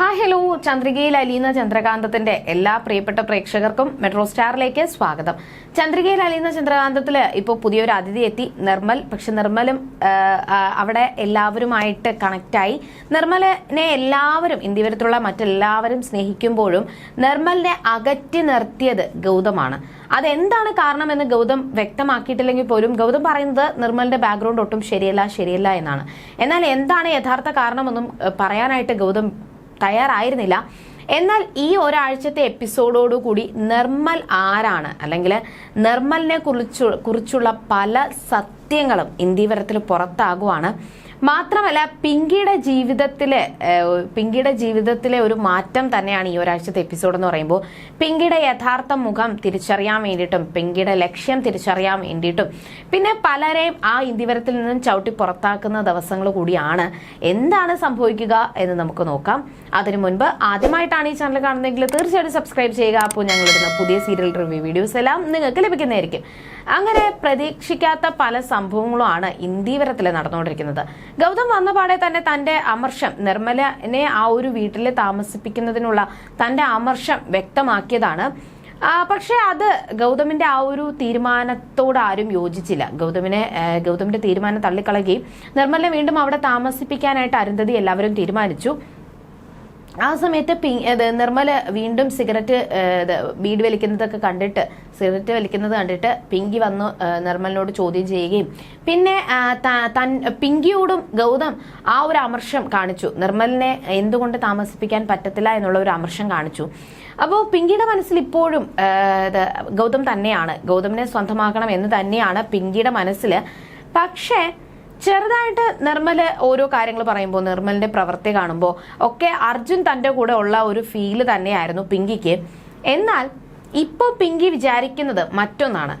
Hi hello ചന്ദ്രികയിൽ അലിയുന്ന ചന്ദ്രകാന്തത്തിന്റെ എല്ലാ പ്രിയപ്പെട്ട പ്രേക്ഷകർക്കും മെട്രോ സ്റ്റാറിലേക്ക് സ്വാഗതം. ചന്ദ്രികയിൽ അലിയുന്ന ചന്ദ്രകാന്തത്തിൽ ഇപ്പോൾ പുതിയൊരു അതിഥി എത്തി. നിർമ്മൽ പക്ഷെ നിർമ്മലും അവിടെ എല്ലാവരുമായിട്ട് കണക്റ്റായി നിർമ്മലിനെ എല്ലാവരും ഇന്ത്യവരത്തുള്ള മറ്റെല്ലാവരും സ്നേഹിക്കുമ്പോഴും നിർമ്മലിനെ അകറ്റി നിർത്തിയത് ഗൗതമാണ്. അതെന്താണ് കാരണമെന്ന് ഗൗതം വ്യക്തമാക്കിയിട്ടില്ലെങ്കിൽ പോലും ഗൗതം പറയുന്നത് നിർമ്മലിന്റെ ബാക്ക്ഗ്രൗണ്ട് ഒട്ടും ശരിയല്ല ശരിയല്ല എന്നാണ്. എന്നാൽ എന്താണ് യഥാർത്ഥ കാരണമെന്നും പറയാനായിട്ട് ഗൗതം തയ്യാറായിരുന്നില്ല. എന്നാൽ ഈ ഒരാഴ്ചത്തെ എപ്പിസോഡോടുകൂടി നിർമ്മൽ ആരാണ്? അല്ലെങ്കിൽ നിർമ്മലിനെ കുറിച്ചു കുറിച്ചുള്ള പല സത്യങ്ങളും ഇന്ത്യവരത്തിൽ പുറത്താകുവാണ്. മാത്രമല്ല പിങ്കിയുടെ ജീവിതത്തിലെ പിങ്കിയുടെ ജീവിതത്തിലെ ഒരു മാറ്റം തന്നെയാണ് ഈ ഒരാഴ്ചത്തെ എപ്പിസോഡ് എന്ന് പറയുമ്പോൾ. പിങ്കിയുടെ യഥാർത്ഥ മുഖം തിരിച്ചറിയാൻ വേണ്ടിയിട്ടും പിങ്കിയുടെ ലക്ഷ്യം തിരിച്ചറിയാൻ വേണ്ടിയിട്ടും പിന്നെ പലരെയും ആ ഇന്ദിവരത്തിൽ നിന്നും ചവിട്ടി പുറത്താക്കുന്ന ദിവസങ്ങൾ കൂടിയാണ്. എന്താണ് സംഭവിക്കുക എന്ന് നമുക്ക് നോക്കാം. അതിനു മുൻപ് ആദ്യമായിട്ടാണ് ഈ ചാനൽ കാണുന്നതെങ്കിൽ തീർച്ചയായിട്ടും സബ്സ്ക്രൈബ് ചെയ്യുക. അപ്പോൾ ഞങ്ങൾ ഇടുന്ന പുതിയ സീരിയൽ റിവ്യൂ വീഡിയോസ് എല്ലാം നിങ്ങൾക്ക് ലഭിക്കുന്നതായിരിക്കും. അങ്ങനെ പ്രതീക്ഷിക്കാത്ത പല സംഭവങ്ങളുമാണ് ഇന്ദിവരത്തിൽ നടന്നുകൊണ്ടിരിക്കുന്നത്. ഗൗതം വന്നപാടെ തന്നെ തന്റെ അമർഷം നിർമ്മലനെ ആ ഒരു വീട്ടിൽ താമസിപ്പിക്കുന്നതിനുള്ള തന്റെ അമർഷം വ്യക്തമാക്കിയതാണ്. പക്ഷെ അത് ഗൗതമിന്റെ ആ ഒരു തീരുമാനത്തോട് ആരും യോജിച്ചില്ല. ഗൗതമിനെ ഗൗതമിന്റെ തീരുമാനം തള്ളിക്കളയുകയും നിർമ്മലിനെ വീണ്ടും അവിടെ താമസിപ്പിക്കാനായിട്ട് അരുന്ധതി എല്ലാവരും തീരുമാനിച്ചു. ആ സമയത്ത് പി നിർമ്മല വീണ്ടും സിഗരറ്റ് വീട് വലിക്കുന്നതൊക്കെ കണ്ടിട്ട് സിഗരറ്റ് വലിക്കുന്നത് കണ്ടിട്ട് പിങ്കി വന്നു നിർമ്മലിനോട് ചോദ്യം ചെയ്യുകയും. പിന്നെ തൻ പിങ്കിയോടും ഗൗതം ആ ഒരു അമർഷം കാണിച്ചു. നിർമ്മലിനെ എന്തുകൊണ്ട് താമസിപ്പിക്കാൻ പറ്റത്തില്ല എന്നുള്ള ഒരു അമർഷം കാണിച്ചു. അപ്പോൾ പിങ്കിയുടെ മനസ്സിൽ ഇപ്പോഴും ഗൗതം തന്നെയാണ്. ഗൗതമിനെ സ്വന്തമാക്കണം എന്ന് തന്നെയാണ് പിങ്കിയുടെ മനസ്സിൽ പക്ഷേ ചെറുതായിട്ട് നിർമ്മൽ ഓരോ കാര്യങ്ങൾ പറയുമ്പോൾ നിർമ്മലിന്റെ പ്രവൃത്തി കാണുമ്പോൾ ഒക്കെ അർജുൻ തന്റെ കൂടെ ഉള്ള ഒരു ഫീൽ തന്നെയായിരുന്നു പിങ്കിക്ക്. എന്നാൽ ഇപ്പോൾ പിങ്കി വിചാരിക്കുന്നത് മറ്റൊന്നാണ്.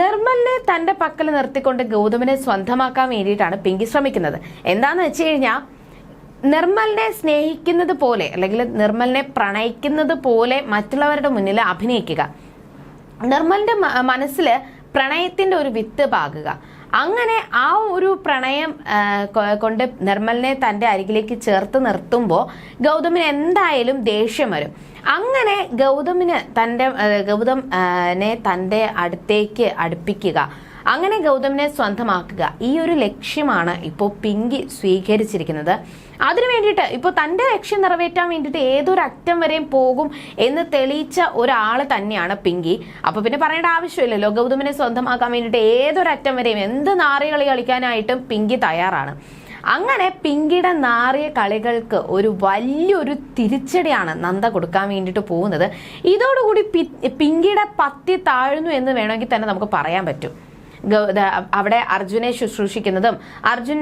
നിർമ്മലിനെ തന്റെ പക്കൽ നിർത്തിക്കൊണ്ട് ഗൗതമിനെ സ്വന്തമാക്കാൻ വേണ്ടിയിട്ടാണ് പിങ്കി ശ്രമിക്കുന്നത്. എന്താന്ന് വെച്ച് കഴിഞ്ഞാൽ നിർമ്മലിനെ സ്നേഹിക്കുന്നത് പോലെ അല്ലെങ്കിൽ നിർമ്മലിനെ പ്രണയിക്കുന്നത് പോലെ മറ്റുള്ളവരുടെ മുന്നിൽ അഭിനയിക്കുക. നിർമ്മലിന്റെ മനസ്സിൽ പ്രണയത്തിന്റെ ഒരു വിത്ത് പാകുക. അങ്ങനെ ആ ഒരു പ്രണയം കൊണ്ട് നിർമ്മലിനെ തന്റെ അരികിലേക്ക് ചേർത്ത് നിർത്തുമ്പോൾ ഗൗതമിന് എന്തായാലും ദേഷ്യം വരും. അങ്ങനെ ഗൗതമിന് തന്റെ ഗൗതമിനെ തന്റെ അടുത്തേക്ക് അടുപ്പിക്കുക. അങ്ങനെ ഗൗതമിനെ സ്വന്തമാക്കുക. ഈ ഒരു ലക്ഷ്യമാണ് ഇപ്പോൾ പിങ്കി സ്വീകരിച്ചിരിക്കുന്നത്. അതിനു വേണ്ടിയിട്ട് ഇപ്പോൾ തന്റെ ലക്ഷ്യം നിറവേറ്റാൻ വേണ്ടിയിട്ട് ഏതൊരു അറ്റം വരെയും പോകും എന്ന് തെളിയിച്ച ഒരാൾ തന്നെയാണ് പിങ്കി. അപ്പോൾ പിന്നെ പറയേണ്ട ആവശ്യമില്ലല്ലോ. ഗൗതമിനെ സ്വന്തമാക്കാൻ വേണ്ടിയിട്ട് ഏതൊരറ്റം വരെയും എന്ത് നാറികളി കളിക്കാനായിട്ടും പിങ്കി തയ്യാറാണ്. അങ്ങനെ പിങ്കിയുടെ നാറിയ കളികൾക്ക് ഒരു വലിയൊരു തിരിച്ചടിയാണ് നന്ദ കൊടുക്കാൻ വേണ്ടിയിട്ട് പോകുന്നത്. ഇതോടുകൂടി പിങ്കിയുടെ പത്തി താഴ്ന്നു എന്ന് വേണമെങ്കിൽ തന്നെ നമുക്ക് പറയാൻ പറ്റും. അവിടെ അർജുനെ ശുശ്രൂഷിക്കുന്നതും അർജുൻ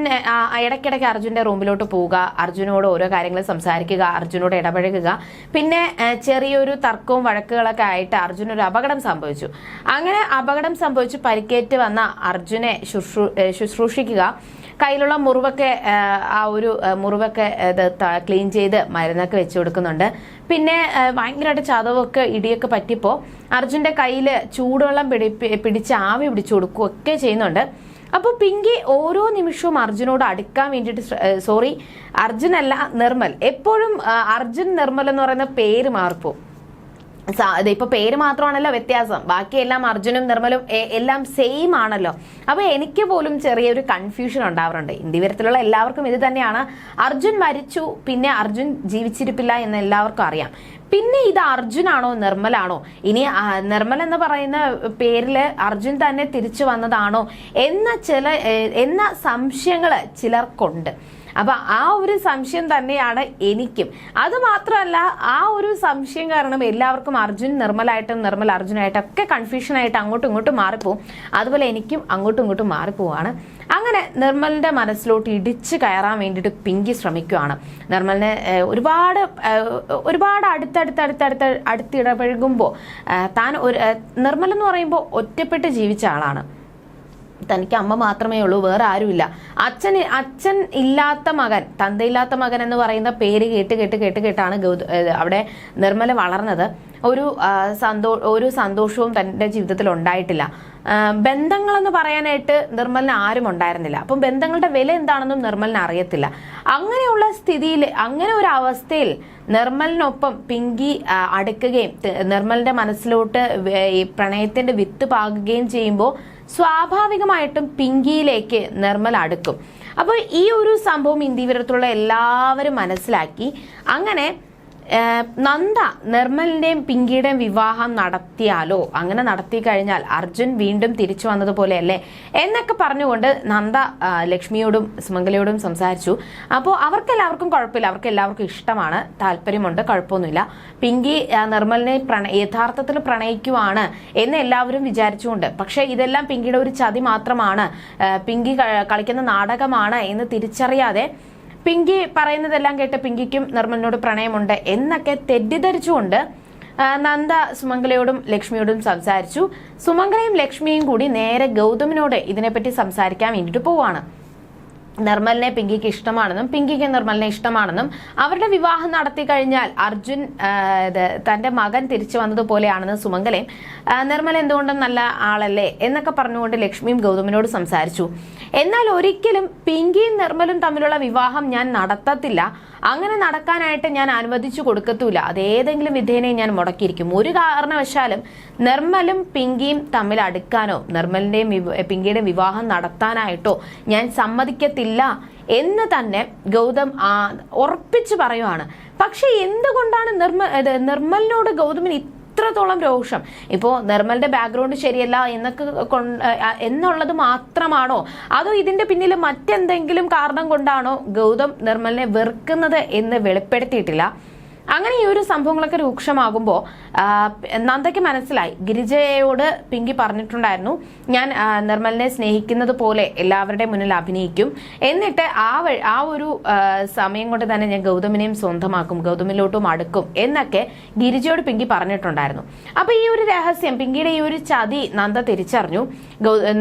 ഇടയ്ക്കിടയ്ക്ക് അർജുന്റെ റൂമിലോട്ട് പോവുക അർജുനോട് ഓരോ കാര്യങ്ങൾ സംസാരിക്കുക അർജുനോട് ഇടപഴകുക. പിന്നെ ചെറിയൊരു തർക്കവും വഴക്കുകളൊക്കെ ആയിട്ട് അർജുൻ ഒരു അപകടം സംഭവിച്ചു. അങ്ങനെ അപകടം സംഭവിച്ച് പരിക്കേറ്റ് വന്ന അർജുനെ ശുശ്രൂ ശുശ്രൂഷിക്കുക. കയ്യിലുള്ള മുറിവൊക്കെ ആ, ഒരു മുറിവൊക്കെ ഇത് ക്ലീൻ ചെയ്ത് മരുന്നൊക്കെ വെച്ച് കൊടുക്കുന്നുണ്ട്. പിന്നെ ഭയങ്കരമായിട്ട് ചതവൊക്കെ ഇടിയൊക്കെ പറ്റിയപ്പോൾ അർജുന്റെ കയ്യിൽ ചൂടുവെള്ളം പിടി പിടിച്ച് ആവി പിടിച്ചു കൊടുക്കുകയൊക്കെ ചെയ്യുന്നുണ്ട്. അപ്പോൾ പിങ്കി ഓരോ നിമിഷവും അർജുനോട് അടുക്കാൻ വേണ്ടിയിട്ട് സോറി അർജുനല്ല നിർമ്മൽ. എപ്പോഴും അർജുൻ നിർമ്മൽ എന്ന് പറയുന്ന പേര് മാറിപ്പോ സ- ഇത് ഇപ്പൊ പേര് മാത്രമാണല്ലോ വ്യത്യാസം. ബാക്കിയെല്ലാം അർജുനും നിർമ്മലും എല്ലാം സെയിം ആണല്ലോ. അപ്പൊ എനിക്ക് പോലും ചെറിയൊരു കൺഫ്യൂഷൻ ഉണ്ടാവാറുണ്ട്. ഇന്ത്യവരത്തിലുള്ള എല്ലാവർക്കും ഇത് തന്നെയാണ്. അർജുൻ മരിച്ചു പിന്നെ അർജുൻ ജീവിച്ചിരിപ്പില്ല എന്ന് എല്ലാവർക്കും അറിയാം. പിന്നെ ഇത് അർജുനാണോ നിർമ്മലാണോ? ഇനി നിർമ്മൽ എന്ന് പറയുന്ന പേരിൽ അർജുൻ തന്നെ തിരിച്ചു വന്നതാണോ? എന്ന ചില എന്ന സംശയങ്ങൾ ചിലർക്കുണ്ട്. അപ്പൊ ആ ഒരു സംശയം തന്നെയാണ് എനിക്കും. അത് മാത്രമല്ല ആ ഒരു സംശയം കാരണം എല്ലാവർക്കും അർജുൻ നിർമ്മലായിട്ടും നിർമ്മൽ അർജുനായിട്ടും ഒക്കെ കൺഫ്യൂഷനായിട്ട് അങ്ങോട്ടും ഇങ്ങോട്ടും മാറിപ്പോവും. അതുപോലെ എനിക്കും അങ്ങോട്ടും ഇങ്ങോട്ടും മാറിപ്പോവാണ് അങ്ങനെ നിർമ്മലിന്റെ മനസ്സിലോട്ട് ഇടിച്ചു കയറാൻ വേണ്ടിയിട്ട് പിങ്കി ശ്രമിക്കുകയാണ് നിർമ്മലിനെ ഒരുപാട് ഒരുപാട് അടുത്തടുത്ത് അടുത്തടുത്ത് അടുത്തിടപഴകുമ്പോൾ താൻ ഒരു നിർമ്മൽ എന്ന് പറയുമ്പോൾ ഒറ്റപ്പെട്ട് ജീവിച്ച ആളാണ്. തനിക്ക് അമ്മ മാത്രമേ ഉള്ളൂ വേറെ ആരുമില്ല. അച്ഛൻ അച്ഛൻ ഇല്ലാത്ത മകൻ തന്തയില്ലാത്ത മകൻ എന്ന് പറയുന്ന പേര് കേട്ട് കേട്ട് കേട്ട് കേട്ടാണ് അവിടെ നിർമ്മല വളർന്നത്. ഒരു സന്തോ ഒരു സന്തോഷവും തന്റെ ജീവിതത്തിൽ ഉണ്ടായിട്ടില്ല. ബന്ധങ്ങളെന്ന് പറയാനായിട്ട് നിർമ്മലിന് ആരും ഉണ്ടായിരുന്നില്ല. അപ്പം ബന്ധങ്ങളുടെ വില എന്താണെന്നും നിർമ്മലിന് അറിയത്തില്ല. അങ്ങനെയുള്ള സ്ഥിതിയിൽ അങ്ങനെ ഒരു അവസ്ഥയിൽ നിർമ്മലിനൊപ്പം പിങ്കി അടുക്കുകയും നിർമ്മലിന്റെ മനസ്സിലോട്ട് പ്രണയത്തിന്റെ വിത്ത് പാകുകയും ചെയ്യുമ്പോൾ സ്വാഭാവികമായിട്ടും പിങ്കിയിലേക്ക് നിർമ്മൽ അടുക്കും. അപ്പോൾ ഈ ഒരു സംഭവം ഇന്ത്യ വിവരത്തിലുള്ള എല്ലാവരും മനസ്സിലാക്കി. അങ്ങനെ നന്ദ നിർമ്മലിന്റെയും പിങ്കിയുടെയും വിവാഹം നടത്തിയാലോ? അങ്ങനെ നടത്തി കഴിഞ്ഞാൽ അർജുൻ വീണ്ടും തിരിച്ചു വന്നതുപോലെയല്ലേ എന്നൊക്കെ പറഞ്ഞുകൊണ്ട് നന്ദ ലക്ഷ്മിയോടും സുമംഗലയോടും സംസാരിച്ചു. അപ്പോൾ അവർക്കെല്ലാവർക്കും കുഴപ്പമില്ല. അവർക്ക് എല്ലാവർക്കും ഇഷ്ടമാണ്. താല്പര്യമുണ്ട്. കുഴപ്പമൊന്നുമില്ല. പിങ്കി നിർമ്മലിനെ പ്രണ യഥാർത്ഥത്തിൽ പ്രണയിക്കുവാണ് എന്ന് എല്ലാവരും വിചാരിച്ചുകൊണ്ട്. പക്ഷേ ഇതെല്ലാം പിങ്കിയുടെ ഒരു ചതി മാത്രമാണ്. പിങ്കി കളിക്കുന്ന നാടകമാണ് എന്ന് തിരിച്ചറിയാതെ പിങ്കി പറയുന്നതെല്ലാം കേട്ട് പിങ്കിക്കും നിർമ്മലിനോട് പ്രണയമുണ്ട് എന്നൊക്കെ തെറ്റിദ്ധരിച്ചുകൊണ്ട് നന്ദ സുമംഗലയോടും ലക്ഷ്മിയോടും സംസാരിച്ചു. സുമംഗലയും ലക്ഷ്മിയും കൂടി നേരെ ഗൗതമിനോട് ഇതിനെപ്പറ്റി സംസാരിക്കാൻ വേണ്ടിയിട്ട് പോവാണ്. നിർമ്മലിനെ പിങ്കിക്ക് ഇഷ്ടമാണെന്നും പിങ്കിക്ക് നിർമ്മലിനെ ഇഷ്ടമാണെന്നും അവരുടെ വിവാഹം നടത്തി കഴിഞ്ഞാൽ അർജുൻ തന്റെ മകൻ തിരിച്ചു വന്നതുപോലെയാണെന്ന് സുമംഗലയും നിർമ്മല എന്തുകൊണ്ടും നല്ല ആളല്ലേ എന്നൊക്കെ പറഞ്ഞുകൊണ്ട് ലക്ഷ്മിയും ഗൗതമിനോട് സംസാരിച്ചു. എന്നാൽ ഒരിക്കലും പിങ്കിയും നിർമ്മലും തമ്മിലുള്ള വിവാഹം ഞാൻ നടത്തത്തില്ല. അങ്ങനെ നടക്കാനായിട്ട് ഞാൻ അനുവദിച്ചു കൊടുക്കത്തൂല. അത് ഏതെങ്കിലും ഞാൻ മുടക്കിയിരിക്കും. ഒരു കാരണവശാലും നിർമ്മലും പിങ്കിയും തമ്മിൽ അടുക്കാനോ നിർമ്മലിന്റെയും പിങ്കിയുടെയും വിവാഹം നടത്താനായിട്ടോ ഞാൻ സമ്മതിക്കത്തില്ല എന്ന് തന്നെ ഗൗതം ഉറപ്പിച്ചു പറയുവാണ്. പക്ഷെ എന്തുകൊണ്ടാണ് നിർമ്മ നിർമ്മലിനോട് ഗൗതമിന് ഇത്രത്തോളം രോഷം. ഇപ്പോൾ നിർമ്മലിന്റെ ബാക്ക്ഗ്രൗണ്ട് ശരിയല്ല എന്നൊക്കെ എന്നുള്ളത് മാത്രമാണോ? അതോ ഇതിന്റെ പിന്നിൽ മറ്റെന്തെങ്കിലും കാരണം കൊണ്ടാണോ ഗൗതം നിർമ്മലിനെ വെറുക്കുന്നത് എന്ന് വെളിപ്പെടുത്തിയിട്ടില്ല? അങ്ങനെ ഈ ഒരു സംഭവങ്ങളൊക്കെ രൂക്ഷമാകുമ്പോൾ നന്ദയ്ക്ക് മനസ്സിലായി. ഗിരിജയോട് പിങ്കി പറഞ്ഞിട്ടുണ്ടായിരുന്നു ഞാൻ നിർമ്മലിനെ സ്നേഹിക്കുന്നത് പോലെ എല്ലാവരുടെയും മുന്നിൽ അഭിനയിക്കും. എന്നിട്ട് ആ ആ ഒരു സമയം കൊണ്ട് തന്നെ ഞാൻ ഗൗതമിനെയും സ്വന്തമാക്കും ഗൗതമിലോട്ടും അടുക്കും എന്നൊക്കെ ഗിരിജയോട് പിങ്കി പറഞ്ഞിട്ടുണ്ടായിരുന്നു. അപ്പൊ ഈ ഒരു രഹസ്യം പിങ്കിയുടെ ഈ ഒരു ചതി നന്ദ തിരിച്ചറിഞ്ഞു.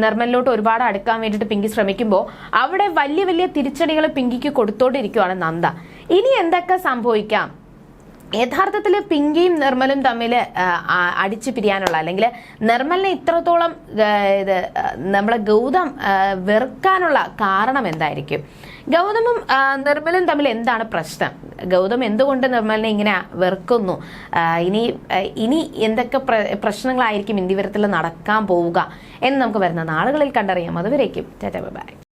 നിർമ്മലിലോട്ട് ഒരുപാട് അടുക്കാൻ വേണ്ടിയിട്ട് പിങ്കി ശ്രമിക്കുമ്പോൾ അവിടെ വലിയ വലിയ തിരിച്ചടികൾ പിങ്കിക്ക് കൊടുത്തോണ്ടിരിക്കുവാണ് നന്ദ. ഇനി എന്തൊക്കെ സംഭവിക്കാം? യഥാർത്ഥത്തിൽ പിങ്കിയും നിർമ്മലും തമ്മിൽ അടിച്ചു പിരിയാനുള്ള അല്ലെങ്കിൽ നിർമ്മലിനെ ഇത്രത്തോളം ഇത് നമ്മളെ ഗൗതം വെറുക്കാനുള്ള കാരണം എന്തായിരിക്കും? ഗൗതമും നിർമ്മലും തമ്മിൽ എന്താണ് പ്രശ്നം? ഗൗതം എന്തുകൊണ്ട് നിർമ്മലിനെ ഇങ്ങനെ വെറുക്കുന്നു? ഇനി ഇനി എന്തൊക്കെ പ്ര- പ്രശ്നങ്ങളായിരിക്കും ഇന്ത്യവരത്തിൽ നടക്കാൻ പോവുക എന്ന് നമുക്ക് വരുന്ന നാളുകളിൽ കണ്ടറിയാം. അതുവരേക്കും ബൈ.